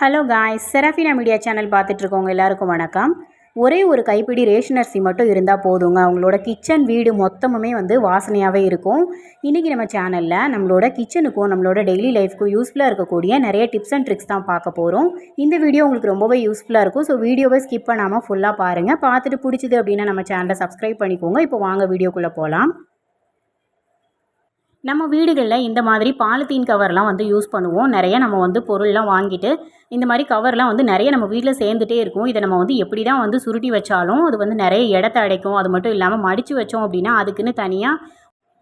Hello guys Serafina media channel பார்த்துட்ருக்கோங்க எல்லாருக்கும் வணக்கம். ஒரே ஒரு கைப்பிடி ரேஷன் அரிசி மட்டும் இருந்தால் போதுங்க. அவங்களோட கிச்சன் வீடு மொத்தமுமே வந்து வாசனையாகவே இருக்கும். இன்றைக்கி நம்ம சேனலில் நம்மளோட கிச்சனுக்கும் நம்மளோட டெய்லி லைஃப்க்கும் யூஸ்ஃபுல்லாக இருக்கக்கூடிய நிறைய டிப்ஸ் அண்ட் ட்ரிக்ஸ் தான் பார்க்க போகிறோம் இந்த வீடியோ உங்களுக்கு ரொம்பவே யூஸ்ஃபுல்லாக இருக்கும். ஸோ வீடியோவை ஸ்கிப் பண்ணாமல் ஃபுல்லாக பாருங்கள் பார்த்துட்டு பிடிச்சிது அப்படின்னா நம்ம சேனலை சப்ஸ்கிரைப் பண்ணிக்கோங்க. இப்போ வாங்க வீடியோக்குள்ளே போகலாம் நம்ம வீடுகளில் இந்த மாதிரி பாலித்தீன் கவர்லாம் வந்து யூஸ் பண்ணுவோம். நிறைய நம்ம வந்து பொருள்லாம் வாங்கிட்டு இந்த மாதிரி கவர்லாம் வந்து நிறைய நம்ம வீட்டில் சேர்ந்துட்டே இருக்கும். இதை நம்ம வந்து எப்படி தான் வந்து சுருட்டி வச்சாலும் அது வந்து நிறைய இடத்த அடைக்கும். அது மட்டும் இல்லாமல் மடித்து வச்சோம் அப்படின்னா அதுக்குன்னு தனியாக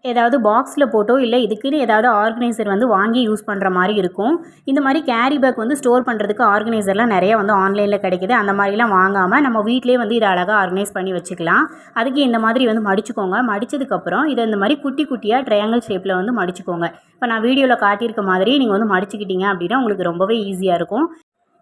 ஏதாவது பாக்ஸில் போட்டோ இல்லை இதுக்குன்னு ஏதாவது ஆர்கனைசர் வந்து வாங்கி யூஸ் பண்ணுற மாதிரி இருக்கும். இந்த மாதிரி கேரி பேக் வந்து ஸ்டோர் பண்ணுறதுக்கு ஆர்கனைசர்லாம் நிறைய வந்து ஆன்லைனில் கிடைக்குது. அந்த மாதிரிலாம் வாங்காமல் நம்ம வீட்டிலே வந்து இதை அழகாக ஆர்கனைஸ் பண்ணி வச்சுக்கலாம். அதுக்கு இந்த மாதிரி வந்து மடிச்சுக்கோங்க. மடித்ததுக்கப்புறம் இதை இந்த மாதிரி குட்டி குட்டியாக ட்ரையாங்கிள் ஷேப்பில் வந்து மடிச்சுக்கோங்க. இப்போ நான் வீடியோவில் காட்டியிருக்க மாதிரி நீங்கள் வந்து மடிச்சுக்கிட்டீங்க அப்படின்னா உங்களுக்கு ரொம்பவே ஈஸியாக இருக்கும்.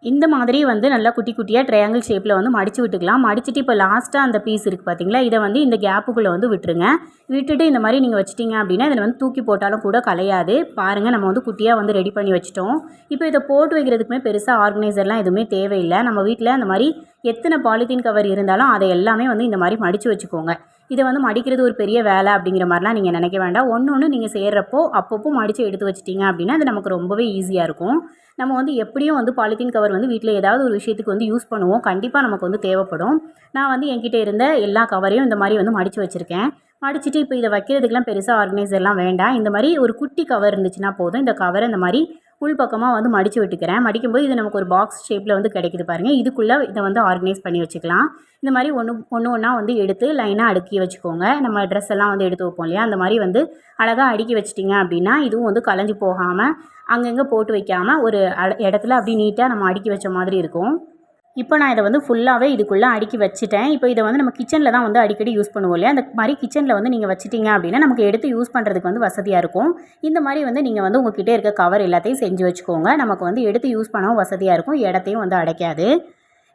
இந்த மாதிரி வந்து நல்லா குட்டி குட்டியாக ட்ரையாங்கிள் ஷேப்பில் வந்து மடித்து விட்டுக்கலாம். மடிச்சுட்டு இப்போ லாஸ்ட்டாக அந்த பீஸ் இருக்குது பார்த்தீங்களா இதை வந்து இந்த கேப்புக்குள்ளே வந்து விட்டுருங்க. விட்டுட்டு இந்த மாதிரி நீங்கள் வச்சிட்டிங்க அப்படின்னா இதில் வந்து தூக்கி போட்டாலும் கூட கலையாது. பாருங்கள் நம்ம வந்து குட்டியாக வந்து ரெடி பண்ணி வச்சிட்டோம். இப்போ இதை போட்டு வைக்கிறதுக்குமே பெருசாக ஆர்கனைசர்லாம் எதுவுமே தேவையில்லை. நம்ம வீட்டில் அந்த மாதிரி எத்தனை பாலித்தீன் கவர் இருந்தாலும் அதை எல்லாமே வந்து இந்த மாதிரி மடித்து வச்சுக்கோங்க. இதை வந்து மடிக்கிறது ஒரு பெரிய வேலை அப்படிங்கிற மாதிரிலாம் நீங்கள் நினைக்க வேண்டாம். ஒன்று ஒன்று நீங்கள் செய்கிறப்போ அப்பப்போ மடித்து எடுத்து வச்சிட்டிங்க அப்படின்னா அது நமக்கு ரொம்பவே ஈஸியாக இருக்கும். நம்ம வந்து எப்படியும் வந்து பாலித்தீன் கவர் வந்து வீட்டில் ஏதாவது ஒரு விஷயத்துக்கு வந்து யூஸ் பண்ணுவோம். கண்டிப்பாக நமக்கு வந்து தேவைப்படும். நான் வந்து என்கிட்ட இருந்த எல்லா கவரையும் இந்த மாதிரி வந்து மடித்து வச்சுருக்கேன். மடிச்சுட்டு இப்போ இதை வைக்கிறதுக்கெலாம் பெருசாக ஆர்கனைசர்லாம் வேண்டாம். இந்த மாதிரி ஒரு குட்டி கவர் இருந்துச்சுன்னா போதும். இந்த கவர் இந்த மாதிரி உள் பக்கமாக வந்து மடித்து விட்டுக்கிறேன். மடிக்கும்போது இது நமக்கு ஒரு பாக்ஸ் ஷேப்பில் வந்து கிடைக்குது பாருங்கள் இதுக்குள்ளே இதை வந்து ஆர்கனைஸ் பண்ணி வச்சுக்கலாம். இந்த மாதிரி ஒன்று ஒன்று ஒன்றா வந்து எடுத்து லைனாக அடுக்கி வச்சுக்கோங்க. நம்ம ட்ரெஸ் எல்லாம் வந்து எடுத்து வைப்போம் இல்லையா? அந்த மாதிரி வந்து அழகாக அடுக்கி வச்சிட்டிங்க அப்படின்னா இதுவும் வந்து கலைஞ்சி போகாமல் அங்கங்கே போட்டு வைக்காமல் ஒரு இடத்துல அப்படி நீட்டாக நம்ம அடுக்கி வச்ச மாதிரி இருக்கும். இப்போ நான் இதை வந்து ஃபுல்லாகவே இதுக்குள்ளே அடுக்கி வச்சுட்டேன். இப்போ இதை வந்து நம்ம கிச்சனில் தான் வந்து அடிக்கடி யூஸ் பண்ணுவோம் இல்லையா? அந்த மாதிரி கிச்சனில் வந்து நீங்கள் வச்சுட்டிங்க அப்படின்னா நமக்கு எடுத்து யூஸ் பண்ணுறதுக்கு வந்து வசதியாக இருக்கும். இந்த மாதிரி வந்து நீங்கள் வந்து உங்ககிட்ட இருக்க கவர் எல்லாத்தையும் செஞ்சு வச்சுக்கோங்க. நமக்கு வந்து எடுத்து யூஸ் பண்ணவும் வசதியாக இருக்கும். இடத்தையும் வந்து அடைக்காது.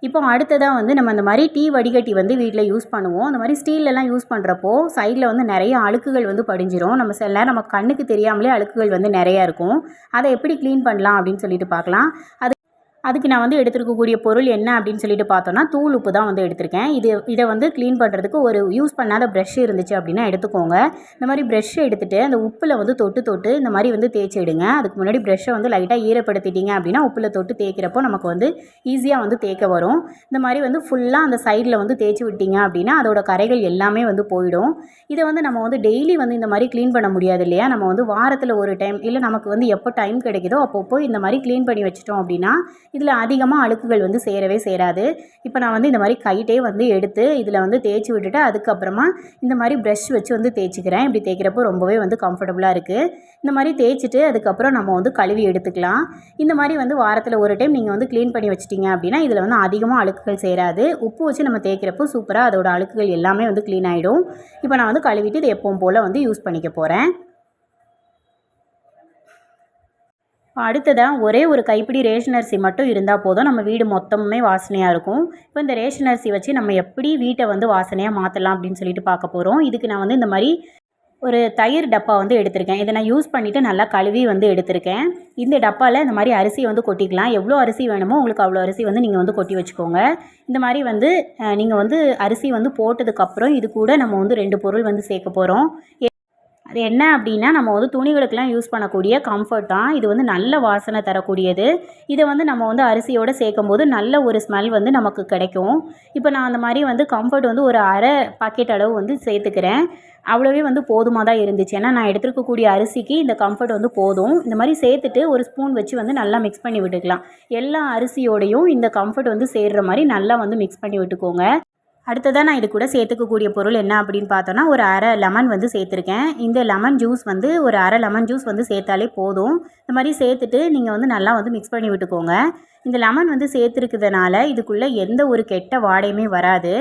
இப்போ அடுத்ததாக வந்து நம்ம இந்த மாதிரி டீ வடிகட்டி வந்து வீட்டில் யூஸ் பண்ணுவோம். அந்த மாதிரி ஸ்டீல்லலாம் யூஸ் பண்ணுறப்போ சைடில் வந்து நிறைய அழுக்குகள் வந்து படிஞ்சிரும். நம்ம சில நேரம் நம்ம கண்ணுக்கு தெரியாமலே அழுக்குகள் வந்து நிறையா இருக்கும். அதை எப்படி க்ளீன் பண்ணலாம் அப்படின்னு சொல்லிட்டு பார்க்கலாம். அது அதுக்கு நான் வந்து எடுத்துருக்கக்கூடிய பொருள் என்ன அப்படின்னு சொல்லிட்டு பார்த்தோன்னா தூள் உப்பு தான் வந்து எடுத்திருக்கேன். இது இதை வந்து க்ளீன் பண்ணுறதுக்கு ஒரு யூஸ் பண்ணாத ப்ரெஷ் இருந்துச்சு அப்படின்னா எடுத்துக்கோங்க. இந்த மாதிரி ப்ரெஷ் எடுத்துகிட்டு அந்த உப்பில் வந்து தொட்டு தொட்டு இந்த மாதிரி வந்து தேய்ச்சிடுங்க அதுக்கு முன்னாடி ப்ரெஷ்ஷை வந்து லைட்டாக ஈரப்படுத்திட்டீங்க அப்படின்னா உப்பில் தொட்டு தேய்க்கிறப்போ நமக்கு வந்து ஈஸியாக வந்து தேய்க்க வரும். இந்த மாதிரி வந்து ஃபுல்லாக அந்த சைடில் வந்து தேய்ச்சி விட்டீங்க அப்படின்னா அதோட கரைகள் எல்லாமே வந்து போயிடும். இதை வந்து நம்ம வந்து டெய்லி வந்து இந்த மாதிரி க்ளீன் பண்ண முடியாது இல்லையா? நம்ம வந்து வாரத்தில் ஒரு டைம் இல்லை நமக்கு வந்து எப்போ டைம் கிடைக்குதோ அப்பப்போ இந்த மாதிரி க்ளீன் பண்ணி வச்சிட்டோம் அப்படின்னா இதில் அதிகமாக அழுக்குகள் வந்து சேரவே சேராது. இப்போ நான் வந்து இந்த மாதிரி கைட்டே வந்து எடுத்து இதில் வந்து தேய்ச்சி விட்டுட்டு அதுக்கப்புறமா இந்த மாதிரி ப்ரஷ் வச்சு வந்து தேய்ச்சிக்கிறேன். இப்படி தேய்க்கிறப்போ ரொம்பவே வந்து கம்ஃபர்டபுளாக இருக்குது இந்த மாதிரி தேய்ச்சிட்டு அதுக்கப்புறம் நம்ம வந்து கழுவி எடுத்துக்கலாம். இந்த மாதிரி வந்து வாரத்தில் ஒரு டைம் நீங்கள் வந்து க்ளீன் பண்ணி வச்சிட்டிங்க அப்படின்னா இதில் வந்து அதிகமாக அழுக்குகள் சேராது. உப்பு வச்சு நம்ம தேய்க்கிறப்போ சூப்பராக அதோட அழுக்குகள் எல்லாமே வந்து க்ளீன் ஆகிடும் இப்போ நான் வந்து கழுவிட்டு இது எப்பவும் போல் வந்து யூஸ் பண்ணிக்க போகிறேன் அடுத்ததாக ஒரே ஒரு கைப்பிடி ரேஷன் அரிசி மட்டும் இருந்தால் போதும். நம்ம வீடு மொத்தமுமே வாசனையாக இருக்கும். இப்போ இந்த ரேஷன் அரிசி வச்சு நம்ம எப்படி வீட்டை வந்து வாசனையாக மாற்றலாம் அப்படின்னு சொல்லிட்டு பார்க்க போகிறோம் இதுக்கு நான் வந்து இந்த மாதிரி ஒரு தயிர் டப்பா வந்து எடுத்திருக்கேன். இதை நான் யூஸ் பண்ணிவிட்டு நல்லா கழுவி வந்து எடுத்திருக்கேன். இந்த டப்பாவில் இந்த மாதிரி அரிசி வந்து கொட்டிக்கலாம். எவ்வளோ அரிசி வேணுமோ உங்களுக்கு அவ்வளோ அரிசி வந்து நீங்கள் வந்து கொட்டி வச்சுக்கோங்க. இந்த மாதிரி வந்து நீங்கள் வந்து அரிசி வந்து போட்டதுக்கப்புறம் இது கூட நம்ம வந்து ரெண்டு பொருள் வந்து சேர்க்க போகிறோம் அது என்ன அப்படின்னா நம்ம வந்து துணிகளுக்கெலாம் யூஸ் பண்ணக்கூடிய கம்ஃபர்ட் தான். இது வந்து நல்ல வாசனை தரக்கூடியது. இதை வந்து நம்ம வந்து அரிசியோடு சேர்க்கும் போது நல்ல ஒரு ஸ்மெல் வந்து நமக்கு கிடைக்கும். இப்போ நான் அந்த மாதிரி வந்து கம்ஃபர்ட் வந்து ஒரு அரை பாக்கெட் அளவு வந்து சேர்த்துக்கிறேன். அவ்வளோவே வந்து போதுமாக தான் இருந்துச்சு. ஏன்னா நான் எடுத்துருக்கக்கூடிய அரிசிக்கு இந்த கம்ஃபர்ட் வந்து போதும். இந்த மாதிரி சேர்த்துட்டு ஒரு ஸ்பூன் வச்சு வந்து நல்லா மிக்ஸ் பண்ணி விட்டுக்கலாம். எல்லா அரிசியோடையும் இந்த கம்ஃபர்ட் வந்து சேர்கிற மாதிரி நல்லா வந்து மிக்ஸ் பண்ணி விட்டுக்கோங்க. அடுத்ததாக நான் இது கூட சேர்த்துக்கக்கூடிய பொருள் என்ன அப்படின்னு பார்த்தோன்னா ஒரு அரை லெமன் வந்து சேர்த்துருக்கேன். இந்த லெமன் ஜூஸ் வந்து ஒரு அரை லெமன் ஜூஸ் வந்து சேர்த்தாலே போதும். இந்த மாதிரி சேர்த்துட்டு நீங்கள் வந்து நல்லா வந்து மிக்ஸ் பண்ணி விட்டுக்கோங்க. இந்த லெமன் வந்து சேர்த்துருக்கிறதுனால இதுக்குள்ளே எந்த ஒரு கெட்ட வாடையுமே வராது.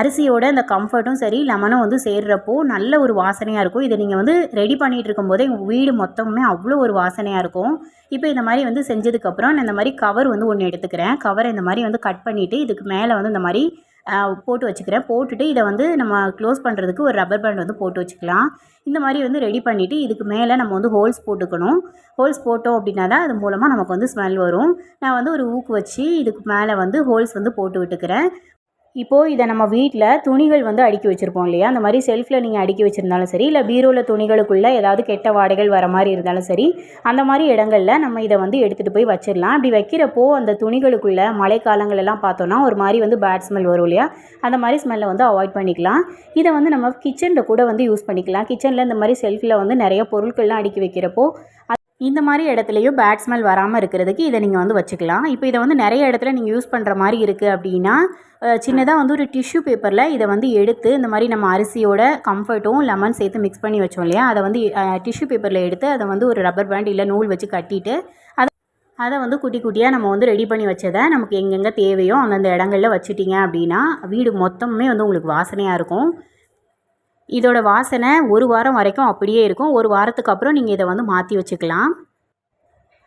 அரிசியோட அந்த கம்ஃபர்ட்டும் சரி லெமனும் வந்து சேர்றப்போ நல்ல ஒரு வாசனையாக இருக்கும். இதை நீங்கள் வந்து ரெடி பண்ணிகிட்டு இருக்கும்போதே உங்கள் வீடு மொத்தமுமே அவ்வளோ ஒரு வாசனையாக இருக்கும். இப்போ இந்த மாதிரி வந்து செஞ்சதுக்கப்புறம் நான் இந்த மாதிரி கவர் வந்து ஒன்று எடுத்துக்கிறேன். கவரை இந்த மாதிரி வந்து கட் பண்ணிவிட்டு இதுக்கு மேலே வந்து இந்த மாதிரி போட்டு வச்சுக்கிறேன். போட்டுட்டு இதை வந்து நம்ம க்ளோஸ் பண்ணுறதுக்கு ஒரு ரப்பர் பேண்ட் வந்து போட்டு வச்சுக்கலாம். இந்த மாதிரி வந்து ரெடி பண்ணிவிட்டு இதுக்கு மேலே நம்ம வந்து ஹோல்ஸ் போட்டுக்கணும். ஹோல்ஸ் போட்டோம் அப்படின்னா தான் அது மூலமாக நமக்கு வந்து ஸ்மெல் வரும். நான் வந்து ஒரு ஊக்கு வச்சு இதுக்கு மேலே வந்து ஹோல்ஸ் வந்து போட்டு விட்டுக்கிறேன். இப்போது இதை நம்ம வீட்டில் துணிகள் வந்து அடுக்கி வச்சுருப்போம் இல்லையா? அந்த மாதிரி செல்ஃபில் நீங்கள் அடுக்கி வச்சுருந்தாலும் சரி இல்லை பீரோவில் துணிகளுக்குள்ளே ஏதாவது கெட்ட வாடைகள் வர மாதிரி இருந்தாலும் சரி அந்த மாதிரி இடங்களில் நம்ம இதை வந்து எடுத்துகிட்டு போய் வச்சிடலாம் அப்படி வைக்கிறப்போ அந்த துணிகளுக்குள்ளே மழைக்காலங்களெல்லாம் பார்த்தோன்னா ஒரு மாதிரி வந்து பேட் ஸ்மெல் வரும் இல்லையா? அந்த மாதிரி ஸ்மெல்லை வந்து அவாய்ட் பண்ணிக்கலாம். இதை வந்து நம்ம கிச்சனில் கூட வந்து யூஸ் பண்ணிக்கலாம். கிச்சனில் இந்த மாதிரி செல்ஃபில் வந்து நிறைய பொருட்கள்லாம் அடுக்கி வைக்கிறப்போ இந்த மாதிரி இடத்துலையும் பேட் ஸ்மெல் வராமல் இருக்கிறதுக்கு இதை நீங்கள் வந்து வச்சுக்கலாம். இப்போ இதை வந்து நிறைய இடத்துல நீங்கள் யூஸ் பண்ணுற மாதிரி இருக்குது அப்படின்னா சின்னதாக வந்து ஒரு டிஷ்யூ பேப்பரில் இதை வந்து எடுத்து இந்த மாதிரி நம்ம அரிசியோட கம்ஃபர்ட்டும் லெமன் சேர்த்து மிக்ஸ் பண்ணி வச்சோம் இல்லையா? அதை வந்து டிஷ்யூ பேப்பரில் எடுத்து அதை வந்து ஒரு ரப்பர் பேண்ட் இல்லை நூல் வச்சு கட்டிட்டு அதை அதை வந்து குட்டி குட்டியாக நம்ம வந்து ரெடி பண்ணி வச்சதை நமக்கு எங்கெங்கே தேவையோ அந்தந்த இடங்களில் வச்சுட்டிங்க அப்படின்னா வீடு மொத்தமே வந்து உங்களுக்கு வாசனையாக இருக்கும். இதோட வாசனை ஒரு வாரம் வரைக்கும் அப்படியே இருக்கும். ஒரு வாரத்துக்கு அப்புறம் நீங்கள் இதை வந்து மாற்றி வச்சுக்கலாம்.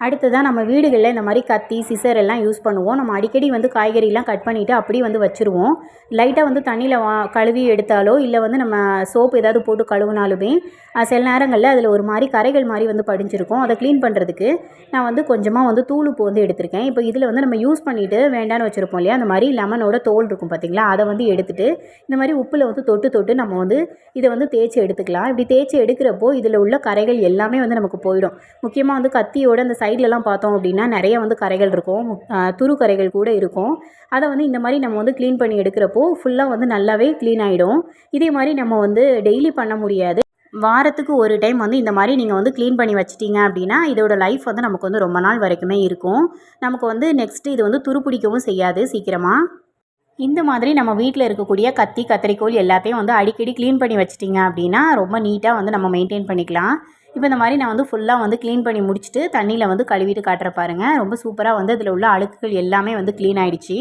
அடுத்ததாக நம்ம வீடுகளில் இந்த மாதிரி கத்தி சிசர் எல்லாம் யூஸ் பண்ணுவோம். நம்ம அடிக்கடி வந்து காய்கறிலாம் கட் பண்ணிவிட்டு அப்படியே வந்து வச்சுருவோம். லைட்டாக வந்து தண்ணியில் வா கழுவி எடுத்தாலோ இல்லை வந்து நம்ம சோப்பு ஏதாவது போட்டு கழுவினாலுமே சில நேரங்களில் அதில் ஒரு மாதிரி கரைகள் மாதிரி வந்து படிஞ்சிருக்கும். அதை க்ளீன் பண்ணுறதுக்கு நான் வந்து கொஞ்சமாக வந்து தூளுப்பு வந்து எடுத்திருக்கேன். இப்போ இதில் வந்து நம்ம யூஸ் பண்ணிவிட்டு வேண்டான்னு வச்சுருப்போம் இல்லையா? அந்த மாதிரி லெமனோட தோல் இருக்கும் பார்த்திங்களா அதை வந்து எடுத்துகிட்டு இந்த மாதிரி உப்பில் வந்து தொட்டு தொட்டு நம்ம வந்து இதை வந்து தேய்ச்சி எடுத்துக்கலாம். இப்படி தேய்ச்சி எடுக்கிறப்போ இதில் உள்ள கரைகள் எல்லாமே வந்து நமக்கு போயிடும். முக்கியமாக வந்து கத்தியோட அந்த சைட்லலாம் பார்த்தோம் அப்படின்னா நிறைய வந்து கரைகள் இருக்கும். துரு கரைகள் கூட இருக்கும். அதை வந்து இந்த மாதிரி நம்ம வந்து க்ளீன் பண்ணி எடுக்கிறப்போ ஃபுல்லாக வந்து நல்லாவே க்ளீன் ஆகிடும் இதே மாதிரி நம்ம வந்து டெய்லி பண்ண முடியாது. வாரத்துக்கு ஒரு டைம் வந்து இந்த மாதிரி நீங்கள் வந்து க்ளீன் பண்ணி வச்சிட்டிங்க அப்படின்னா இதோட லைஃப் வந்து நமக்கு வந்து ரொம்ப நாள் வரைக்குமே இருக்கும். நமக்கு வந்து நெக்ஸ்ட்டு இது வந்து துருப்பிடிக்கவும் செய்யாது சீக்கிரமாக இந்த மாதிரி நம்ம வீட்டில் இருக்கக்கூடிய கத்தி கத்திரிக்கோள் எல்லாத்தையும் வந்து அடிக்கடி க்ளீன் பண்ணி வச்சிட்டிங்க அப்படின்னா ரொம்ப நீட்டாக வந்து நம்ம மெயின்டைன் பண்ணிக்கலாம். இப்போ இந்த மாதிரி நான் வந்து ஃபுல்லாக வந்து க்ளீன் பண்ணி முடிச்சுட்டு தண்ணியில் வந்து கழுவிட்டு காட்டுற பாருங்கள் ரொம்ப சூப்பராக வந்து அதில் உள்ள அழுக்குகள் எல்லாமே வந்து க்ளீன் ஆகிடுச்சு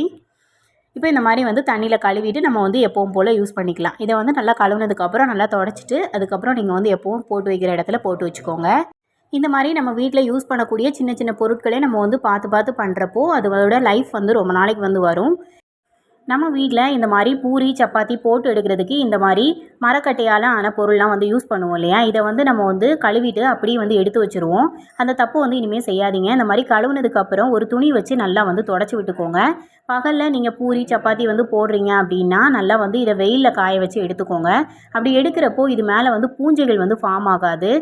இப்போ இந்த மாதிரி வந்து தண்ணியில் கழுவிட்டு நம்ம வந்து எப்பவும் போல் யூஸ் பண்ணிக்கலாம். இதை வந்து நல்லா கழுவுனதுக்கப்புறம் நல்லா தொடச்சிட்டு அதுக்கப்புறம் நீங்கள் வந்து எப்பவும் போட்டு வைக்கிற இடத்துல போட்டு வச்சுக்கோங்க. இந்த மாதிரி நம்ம வீட்டில் யூஸ் பண்ணக்கூடிய சின்ன சின்ன பொருட்களே நம்ம வந்து பார்த்து பார்த்து பண்ணுறப்போ அதோட லைஃப் வந்து ரொம்ப நாளைக்கு வந்து வரும். நம்ம வீட்டில் இந்த மாதிரி பூரி சப்பாத்தி போட்டு எடுக்கிறதுக்கு இந்த மாதிரி மரக்கட்டையால் ஆன பொருள்லாம் வந்து யூஸ் பண்ணுவோம் இல்லையா? இதை வந்து நம்ம வந்து கழுவிட்டு அப்படியே வந்து எடுத்து வச்சுருவோம். அந்த தப்பு வந்து இனிமேல் செய்யாதீங்க. இந்த மாதிரி கழுவுனதுக்கப்புறம் ஒரு துணி வச்சு நல்லா வந்து தொடச்சி விட்டுக்கோங்க. பகலில் நீங்கள் பூரி சப்பாத்தி வந்து போடுறீங்க அப்படின்னா நல்லா வந்து இதை வெயிலில் காய வச்சு எடுத்துக்கோங்க. அப்படி எடுக்கிறப்போ இது மேலே வந்து பூஞ்சைகள் வந்து ஃபார்ம் ஆகாது.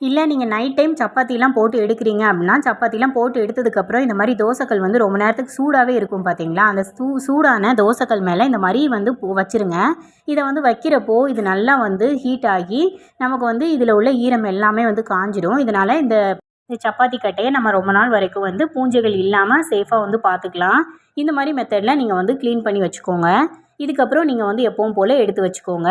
இல்லை நீங்கள் நைட் டைம் சப்பாத்திலாம் போட்டு எடுக்கிறீங்க அப்படின்னா சப்பாத்திலாம் போட்டு எடுத்ததுக்கப்புறம் இந்த மாதிரி தோசைக்கல் வந்து ரொம்ப நேரத்துக்கு சூடாகவே இருக்கும் பார்த்தீங்களா அந்த சூ சூடான தோசைக்கல் மேலே இந்த மாதிரி வந்து வச்சுருங்க. இதை வந்து வைக்கிறப்போ இது நல்லா வந்து ஹீட் ஆகி நமக்கு வந்து இதில் உள்ள ஈரம் எல்லாமே வந்து காஞ்சிடும். இதனால் இந்த சப்பாத்தி கட்டையை நம்ம ரொம்ப நாள் வரைக்கும் வந்து பூஞ்சைகள் இல்லாமல் சேஃபாக வந்து பார்த்துக்கலாம் இந்த மாதிரி மெத்தடில் நீங்கள் வந்து க்ளீன் பண்ணி வச்சுக்கோங்க. இதுக்கப்புறம் நீங்கள் வந்து எப்பவும் போல் எடுத்து வச்சுக்கோங்க.